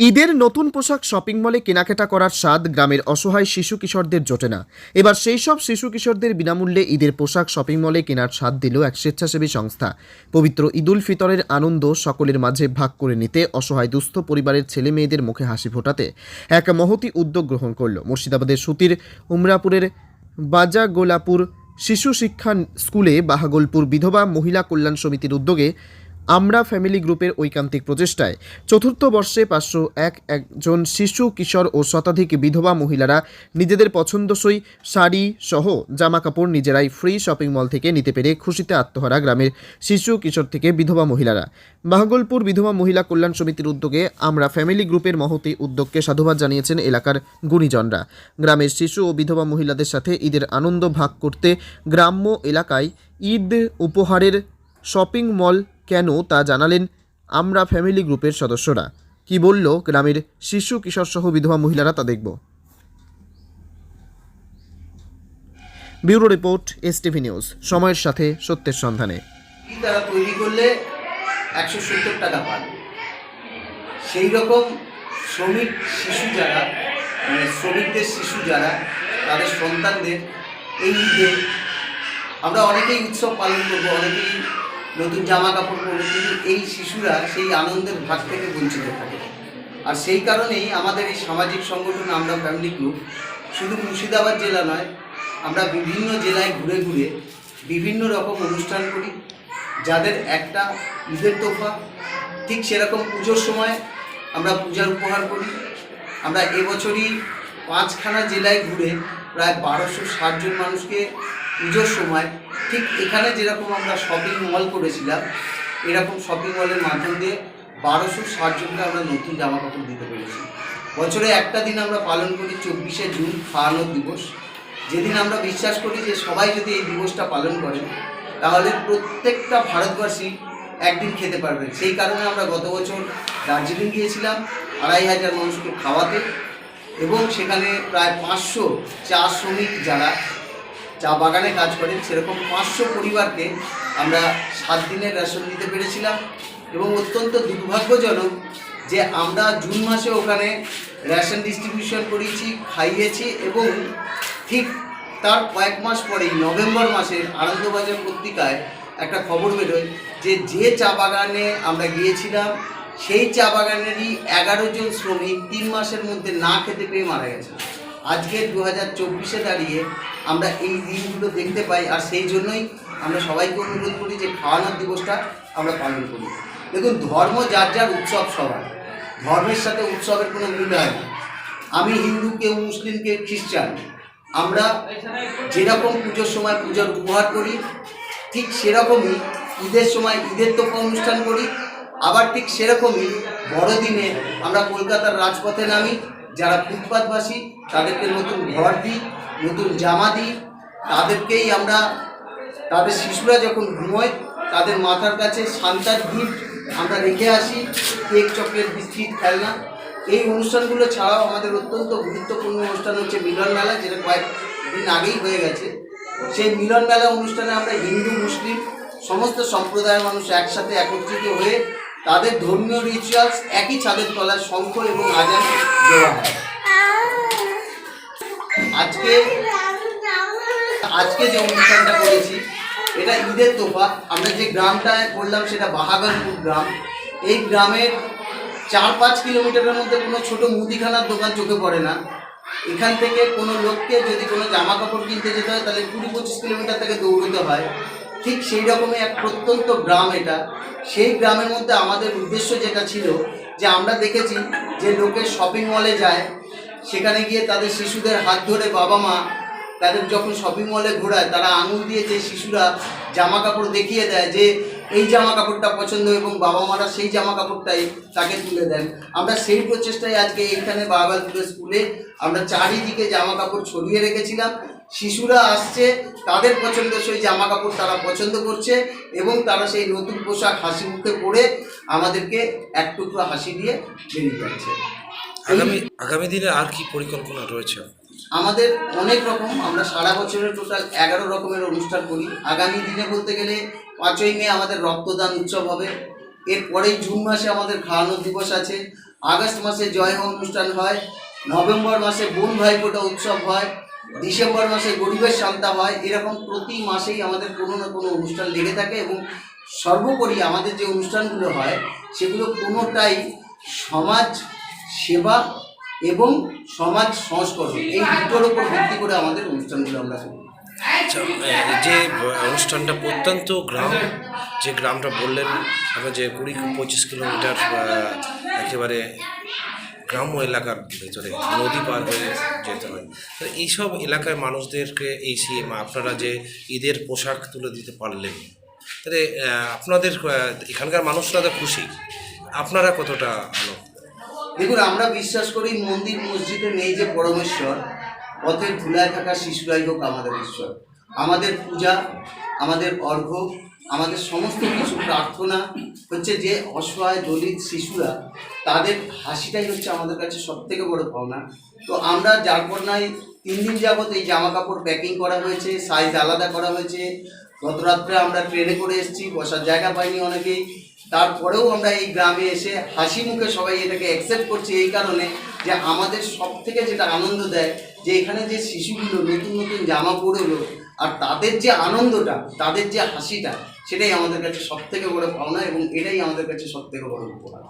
ঈদের নতুন পোশাক শপিং মলে কেনাকাটা করার স্বাদ গ্রামের অসহায় শিশু কিশোরদের জোটে না। এবার সেই সব শিশু কিশোরদের বিনামূল্যে ঈদের পোশাক শপিং মলে কেনার স্বাদ দিল এক স্বেচ্ছাসেবী সংস্থা। পবিত্র ঈদুল ফিতরের আনন্দ সকলের মাঝে ভাগ করে নিতে অসহায় দুস্থ পরিবারের ছেলে মেয়েদের মুখে হাসি ফোটাতে এক মহতি উদ্যোগ গ্রহণ করল। মুর্শিদাবাদের সুতির উমরাপুরের বাজা গোলাপুর শিশু শিক্ষা স্কুলে বাহাগোলপুর বিধবা মহিলা কল্যাণ সমিতির উদ্যোগে আমরা ফ্যামিলি গ্রুপের ঐকান্তিক প্রচেষ্টায়। চতুর্থ বর্ষে পাঁচশো এক একজন শিশু, কিশোর ও শতাধিক বিধবা মহিলারা নিজেদের পছন্দসই শাড়ি সহ জামা কাপড় নিজেরাই ফ্রি শপিং মল থেকে নিতে পেরে খুশিতে আত্মহারা গ্রামের শিশু, কিশোর থেকে বিধবা মহিলারা। বাহাগলপুর বিধবা মহিলা কল্যাণ সমিতির উদ্যোগে আমরা ফ্যামিলি গ্রুপের মহতি উদ্যোগকে সাধুবাদ জানিয়েছেন এলাকার গুণীজনরা। গ্রামের শিশু ও বিধবা মহিলাদের সাথে ঈদের আনন্দ ভাগ করতে গ্রাম্য এলাকায় ঈদ উপহারের শপিং মল কেন তা জানালেন আমরা ফ্যামিলি গ্রুপের সদস্যরা। কি বলল গ্রামের শিশু কিশোর সহ বিধবা মহিলারা তা দেখব। Bureau report S TV news, সময়ের সাথে সত্যের সন্ধানে। তারা তৈরি করলে একশো সত্তর টাকা পান? সেই রকম শ্রমিক শিশু যারা মানে শ্রমিকদের শিশু যারা, তাদের সন্তানদের এই ঈদে আমরা অনেকেই উৎসব পালন করব, অনেকেই নতুন জামা কাপড় পরবো কিন্তু এই শিশুরা সেই আনন্দের ভাগ থেকে বঞ্চিত থাকে। আর সেই কারণেই আমাদের এই সামাজিক সংগঠন আমরা ফ্যামিলি গ্রুপ, শুধু মুর্শিদাবাদ জেলা নয়, আমরা বিভিন্ন জেলায় ঘুরে ঘুরে বিভিন্ন রকম অনুষ্ঠান করি, যাদের একটা ঈদের তোফা, ঠিক সেরকম পুজোর সময় আমরা পূজার উপহার করি। আমরা এবছরই পাঁচখানা জেলায় ঘুরে প্রায় বারোশো ষাটজন মানুষকে পুজোর সময় ঠিক এখানে যেরকম আমরা শপিং মল করেছিলাম, এরকম শপিং মলের মাধ্যম দিয়ে বারোশো ষাটজনকে আমরা নতুন জামা কাপড় দিতে পেরেছি। বছরে একটা দিন আমরা পালন করি চব্বিশে জুন খাওয়ানোর দিবস। যেদিন আমরা বিশ্বাস করি যে সবাই যদি এই দিবসটা পালন করে, তাহলে প্রত্যেকটা ভারতবাসী একদিন খেতে পারবে। সেই কারণে আমরা গত বছর দার্জিলিং গিয়েছিলাম, আড়াই হাজার মানুষকে খাওয়াতে এবং সেখানে প্রায় পাঁচশো চা শ্রমিক যারা চা বাগানে কাজ করেন, সেরকম পাঁচশো পরিবারকে আমরা সাত দিনের রেশন দিতে পেরেছিলাম এবং অত্যন্ত দুর্ভাগ্যজনক যে আমরা জুন মাসে ওখানে রেশন ডিস্ট্রিবিউশন করিয়েছি খাইয়েছি এবং ঠিক তার কয়েক মাস পরেই নভেম্বর মাসের আনন্দবাজার পত্রিকায় একটা খবর বেরোয় যে যে চা বাগানে আমরা গিয়েছিলাম, সেই চা বাগানেরই এগারো জন শ্রমিক তিন মাসের মধ্যে না খেতে পেয়ে মারা গেছে আজকে দু হাজার চব্বিশে দাঁড়িয়ে আমরা এই দিনগুলো দেখতে পাই আর সেই জন্যই আমরা সবাইকে অনুরোধ করি যে খাওয়ানোর দিবসটা আমরা পালন করি। দেখুন, ধর্ম যার যার উৎসব সবার। ধর্মের সাথে উৎসবের কোনো মিল হয় না আমি হিন্দু, কেউ মুসলিম, কেউ খ্রিস্টান, আমরা যেরকম পুজোর সময় পুজোর উপহার করি, ঠিক সেরকমই ঈদের সময় ঈদের তো অনুষ্ঠান করি, আবার ঠিক সেরকমই বড়দিনে আমরা কলকাতার রাজপথে নামি যারা ফুটপাতবাসী, তাদেরকে নতুন ঘর দিই, নতুন জামা দিই। তাদেরকেই আমরা, তাদের শিশুরা যখন ঘুমোয়, তাদের মাথার কাছে সান্তার গিফট আমরা রেখে আসি, কেক, চকলেট, বিস্কিট, খেলনা। এই অনুষ্ঠানগুলো ছাড়াও আমাদের অত্যন্ত গুরুত্বপূর্ণ অনুষ্ঠান হচ্ছে মিলন মেলা, যেটা কয়েকদিন আগেই হয়ে গেছে। সেই মিলন মেলা অনুষ্ঠানে আমরা হিন্দু, মুসলিম, সমস্ত সম্প্রদায়ের মানুষ একসাথে একত্রিত হয়ে তাদের ধর্মীয় রিচুয়ালস একই ছাদের তলায় শঙ্খ এবং আজান দেওয়া হয়। আজকে আজকে যে অনুষ্ঠানটা করেছি, এটা ঈদের তোফা। আমরা যে গ্রামটায় করলাম সেটা বাহাগনপুর গ্রাম। এই গ্রামের চার পাঁচ কিলোমিটারের মধ্যে কোনো ছোট মুদিখানার দোকান চোখে পড়ে না। এখান থেকে কোনো লোককে যদি কোনো জামা কাপড় কিনতে যেতে হয়, তাহলে কুড়ি পঁচিশ কিলোমিটার থেকে দৌড়তে হয়। ঠিক সেই রকমই এক প্রত্যন্ত গ্রাম এটা। সেই গ্রামের মধ্যে আমাদের উদ্দেশ্য যেটা ছিল যে আমরা দেখেছি যে লোকের শপিং মলে যায়, সেখানে গিয়ে তাদের শিশুদের হাত ধরে বাবা মা তাদের যখন শপিং মলে ঘোরায়, তারা আঙুল দিয়ে যে শিশুরা জামা কাপড় দেখিয়ে দেয় যে এই জামা কাপড়টা পছন্দ এবং বাবা মারা সেই জামা কাপড়টাই তাকে তুলে দেন। আমরা সেই প্রচেষ্টায় আজকে এইখানে বাগালপুর স্কুলে আমরা চারিদিকে জামা কাপড় ছড়িয়ে রেখেছিলাম। শিশুরা আসছে তাদের পছন্দসই জামা কাপড় তারা পছন্দ করছে এবং তারা সেই নতুন পোশাক হাসি মুখে পরে আমাদেরকে এক টুকরো হাসি দিয়ে বেরিয়ে যাচ্ছে। আগামী আগামী দিনে আর কি পরিকল্পনা রয়েছে? আমাদের অনেক রকম আমরা সারা বছরের টোটাল এগারো রকমের অনুষ্ঠান করি। আগামী দিনে বলতে গেলে পাঁচই মে আমাদের রক্তদান উৎসব হবে। এরপরেই জুন মাসে আমাদের খাওয়ানোর দিবস আছে। আগস্ট মাসে জয় অনুষ্ঠান হয়। নভেম্বর মাসে বোন ভাইফোঁটা উৎসব হয়। ডিসেম্বর মাসে গরিবের শান্তা হয় এরকম প্রতি মাসেই আমাদের কোনো না কোনো অনুষ্ঠান লেগে থাকে এবং সর্বোপরি আমাদের যে অনুষ্ঠানগুলো হয় সেগুলো কোনোটাই সমাজ সেবা এবং সমাজ সংস্করণ এই দুটোর উপর ভিত্তি করে আমাদের অনুষ্ঠানগুলো আমরা করি। আচ্ছা, যে অনুষ্ঠানটা প্রত্যন্ত গ্রাম যে গ্রামটা বললেন আপনার যে কুড়ি পঁচিশ কিলোমিটার একেবারে গ্রাম্য এলাকার ভেতরে, নদী পার হয়ে যেতে হয়। এইসব এলাকায় মানুষদেরকে এই সি আপনারা যে ঈদের পোশাক তুলে দিতে পারলেন, তাহলে আপনাদের এখানকার মানুষরা তো খুশি। আপনারা কতটা আনন্দ দেখুন, আমরা বিশ্বাস করি মন্দির, মসজিদে নেই যে পরমেশ্বর পথের ধুলায় থাকা শিশুরাই হোক আমাদের ঈশ্বর। আমাদের পূজা, আমাদের অর্ঘ্য আমাদের সমস্ত কিছু প্রার্থনা হচ্ছে যে অসহায় দলিত শিশুরা, তাদের হাসিটাই হচ্ছে আমাদের কাছে সব থেকে বড় পাওনা তো আমরা যার পর নাই তিন দিন যাবত এই জামা কাপড় প্যাকিং করা হয়েছে সাইজ আলাদা করা হয়েছে। গত রাত্রে আমরা ট্রেনে করে এসেছি, বসার জায়গা পাইনি অনেকেই। তারপরেও আমরা এই গ্রামে এসে হাসি মুখে সবাই এটাকে অ্যাকসেপ্ট করছি এই কারণে যে আমাদের সব থেকে যেটা আনন্দ দেয় যে এখানে যে শিশুগুলো নতুন নতুন জামা পরলো আর তাদের যে আনন্দটা, তাদের যে হাসিটা, সেটাই আমাদের কাছে সবথেকে বড় পাওনা এবং এটাই আমাদের কাছে সবথেকে বড় উপহার